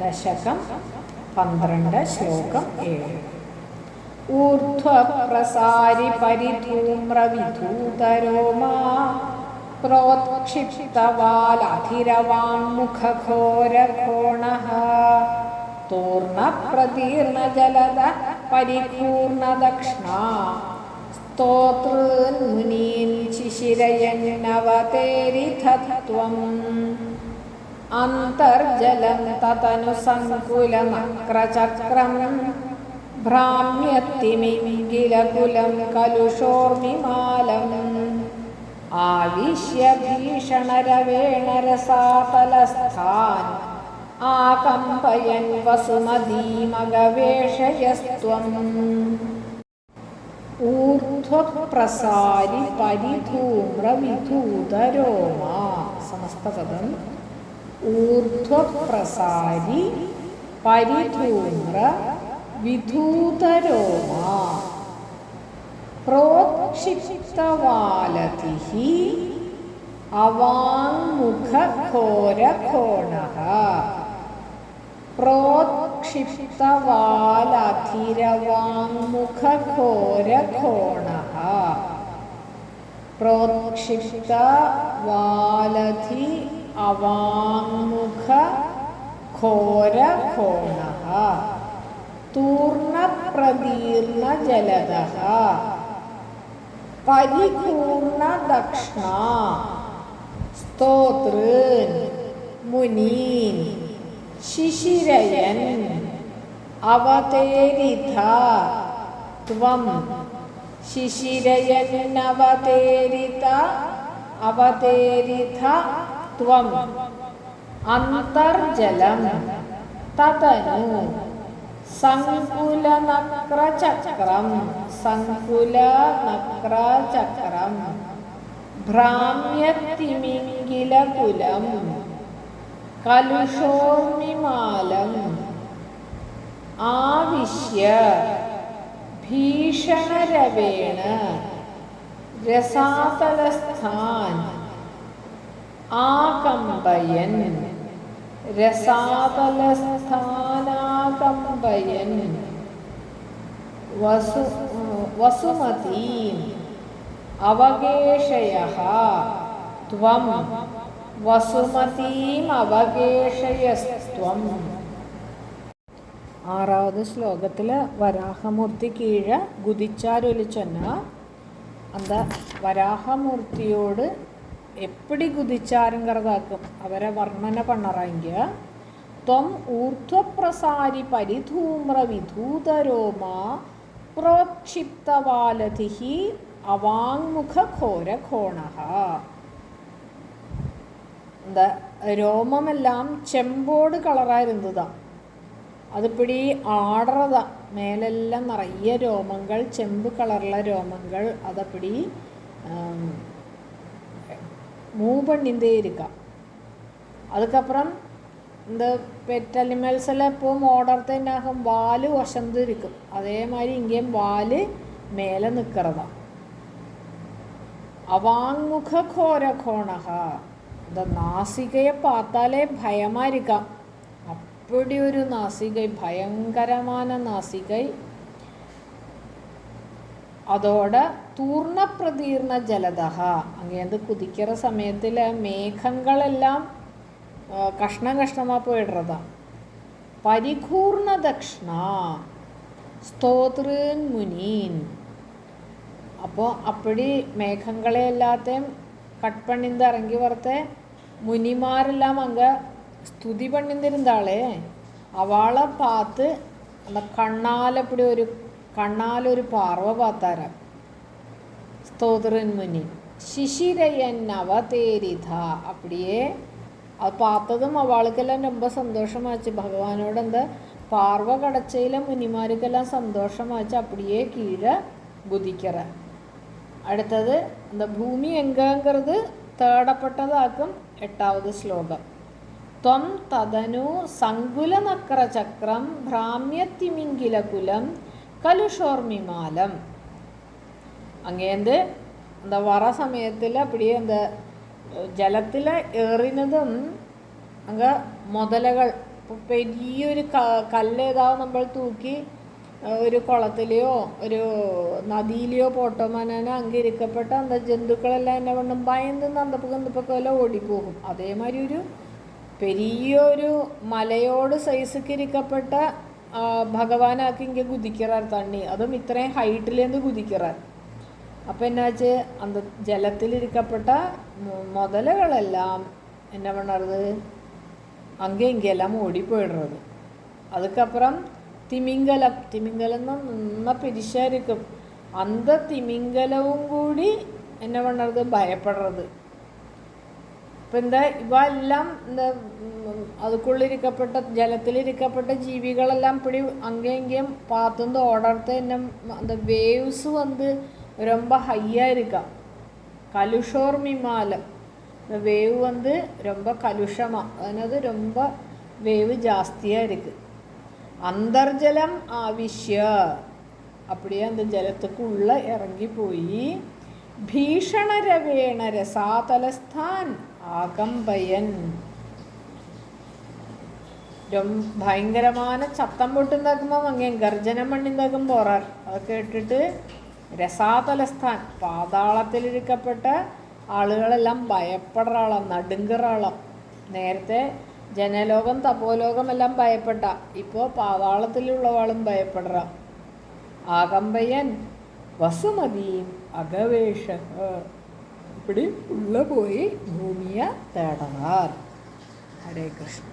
ദശകം പന്ത്രണ്ട് ശ്ലോകം ഏഴ്. ഊർധ്വപ്രസാരി പരിധൂമ്രവിധൂതരോമാ പ്രോത്ക്ഷിപ്തവാലധിരവാങ്മുഖഘോരഘോണഃ തൂർണപ്രതീർണജലദ പരിപൂർണദക്ഷ്ണാ. സ്തോതൃന്മുനീൻ ശിശിരയന്നവതേരിധത്വം അന്തർജലം തതനു സങ്കുലനക്രചക്രം ഭ്രാമ്യത്തിമിങ്കിലകുലം കലുഷോർമിമാലം ആവിശ്യ ഭീഷണരവേണരസാതലസ്ഥാൻ ആകമ്പയൻ വസുമതീമഗവേഷയസ്ത്വം ഊർധ്വപ്രസാരി പരിധൂമ്രവിധൂതരോമാ. സമസ്തപദം ഊർധ്വപ്രസാരി പരിധൂമ്ര വിധൂതരോമ. പ്രോക്ഷിപ്തവാലതിഃ അവാങ്മുഖഘോരഘോണഃ പ്രോക്ഷിപ്തവാലധിരവാങ്മുഖഘോരഘോണഃ പ്രോക്ഷിപ്തവാലധി അവാങ്മുഖ ജലത പരിപൂർണ ദക്ഷണ സ്തോതൃൻ മുനീൻ ശിശിരയൻ അവതേരിത ത്വം ശിശിരയന്നവതേരിത അവതേരിത ത്വം അന്തർജലം തതനു. സങ്കുലനക്രചക്രം സങ്കുലനക്രചക്രം. ഭ്രാമ്യത്തിമിങ്കിലകുലം കലുഷോർമിമാലം. ആവിശ്യ ഭീഷണരവേണ രസാതലസ്ഥാൻ ആകമ്പയൻ. രസാതലസ്ഥാനാകമ്പയൻ. വസു വസുമതീ. അവകേഷയ ത്വം. വസുമതീം അവകേഷയസ്ത്വം ആറാவது ശ്ലോകത്തിൽ വരാഹമൂർത്തി കീഴ ഗുദിച്ചാരൊലിച്ചെന്ന അന്ത വരാഹമൂർത്തിയോട് എപ്പടി കുതിച്ചാരും കറുതാക്കും. അവരെ വർണന പണറങ്ക് ത്വം ഊർധ്വപ്രസാരി പരിധൂമ്ര വിധൂതരോമ പ്രോക്ഷിപ്തവാലധി അവാങ്മുഖഘോരഘോണ എന്താ രോമമെല്ലാം ചെമ്പോട് കളറായിരുന്നതാ. അതിപ്പിടി ആടറത. മേലെല്ലാം നിറയെ രോമങ്ങൾ ചെമ്പ് കളറുള്ള രോമങ്ങൾ അതപ്പിടി மூவ் பண்ணிந்தே இருக்கா அதுக்கப்புறம் இந்த பெட் அனிமல்ஸில் எப்பவும் ஓடுறது என்னாகும் வால் ஒசந்து இருக்கும் அதே மாதிரி இங்கேயும் வால் மேலே நிற்கிறதா அவாங்முக கோர கோணகா இந்த നാസികയെ பார்த்தாலே பயமாக இருக்காം அப்படி ஒரு நாசிகை பயங்கரமான അതോടെ തൂർണ പ്രതീർണ ജലദഹ അങ്ങേത് കുതിക്കിற സമയത്തിൽ മേഘങ്ങളെല്ലാം കഷ്ണം കഷ്ണമാ പോയിടുന്നതാ പരിപൂർണ ദക്ഷിണ സ്തോത്രൻ മുനീൻ. അപ്പോൾ അപ്പടി മേഘങ്ങളെ എല്ലാത്തേയും കട്ട് പണിന്ത് ഇറങ്ങി വറുത്തെ മുനിമാരെല്ലാം അങ്ങ് സ്തുതി പണിന്തിരുന്നാളേ അവളെ പാത്ത് നമ്മ കണ്ണാലപ്പടി ഒരു കണ്ണാലൊരു പാർവ പാത്താരം സ്തോത്രൻ മുനി ശിശിരയൻ നവതേരിധ അപ്പടിയേ. അത് പാത്തതും അവൾക്കെല്ലാം രൊമ്പ സന്തോഷമാച്ച്. ഭഗവാനോട് എന്ത് പാർവ കടച്ചയിലെ മുനിമാർക്കെല്ലാം സന്തോഷമാച്ച് അപ്പടിയേ കീഴ് കുതിക്കറ അടുത്തത് എന്താ ഭൂമി എങ്കാങ്കറത് തേടപ്പെട്ടതാക്കും എട്ടാമത് ശ്ലോകം. ത്വം തദനു സങ്കുലനക്ര ചക്രം ഭ്രാമ്യത്തിമിങ്കിലകുലം കലുഷോർമിമാലം. അങ്ങേന്ത് എന്താ? വറ സമയത്തിൽ അപ്പടി എന്താ ജലത്തിൽ ഏറിനതും അങ്ങ് മുതലകൾ ഇപ്പോൾ വലിയൊരു ക കല്ലേതാ നമ്മൾ തൂക്കി ഒരു കുളത്തിലെയോ ഒരു നദിയിലെയോ പോട്ടോമാനാനോ അങ്ങ് ഇരിക്കപ്പെട്ട അന്ത ജന്തുക്കളെല്ലാം എന്നെ കൊണ്ടും ഭയന്ന് നന്തപ്പൊക്കെ നന്തപ്പൊക്കെ ഓടിപ്പോകും. അതേമാതിരി ഒരു പെരിയൊരു മലയോട് സൈസൊക്കെ ഇരിക്കപ്പെട്ട ഭഗവാനാക്ക് ഇങ്ങനെ കുതിക്കറാർ തണ്ണി. അതും ഇത്രയും ഹൈറ്റിലേന്ത് കുതിക്കറാർ അപ്പോൾ എന്നാച്ച് അന്ത ജലത്തിലിരിക്കപ്പെട്ട മുതലകളെല്ലാം என்ன பண்ணுறது அங்கே இங்கே எல்லாமே ஓடி போயிடுறது அதுக்கப்புறம் திமிங்கலம் திமிங்கலம் தான் நல்லா பெரிசாக இருக்கும் அந்த திமிங்கலவும் கூடி என்ன பண்ணுறது பயப்படுறது இப்போ இந்த இவெல்லாம் இந்த അതുക്കുള്ളിരിക്കപ്പെട്ട ജലത്തിലിരിക്കപ്പെട്ട ജീവികളെല്ലാം പിടി അങ്ങേയും പാത്തുനിന്ന് ഓടർത്ത് എന്നെ അത് വേവ്സ് വന്ന് ரொம்ப ஹையாக இருக்கான் கலுஷோர்மி மாலை இந்த வேவ் வந்து ரொம்ப கலுஷமாக அதாவது ரொம்ப வேவ் ஜாஸ்தியாக இருக்குது அந்தர்ஜலம் ஆவிஷ்ய அப்படியே அந்த ஜலத்துக்கு உள்ளே இறங்கி போய் பீஷணரவேண ரசாதலஸ்தான் ஆகம்பயன் ഭയങ്കരമായ ചത്തം പൊട്ടുണ്ടാക്കുമ്പോൾ അങ്ങനെ ഗർജനം മണ്ണിന്താക്കും പോറാർ അതൊക്കെ ഇട്ടിട്ട് രസാതലസ്ഥാൻ പാതാളത്തിലിരിക്കപ്പെട്ട ആളുകളെല്ലാം ഭയപ്പെടാളം നടുങ്കറാളോ. നേരത്തെ ജനലോകം തപോലോകം എല്ലാം ഭയപ്പെട്ട ഇപ്പോൾ പാതാളത്തിലുള്ളവാളും ഭയപ്പെടുക ആകമ്പയ്യൻ വസുമതിയും അകവേഷ ഇപ്പടി ഉള്ള പോയി பூமியை തേടാർ ഹരേ കൃഷ്ണ.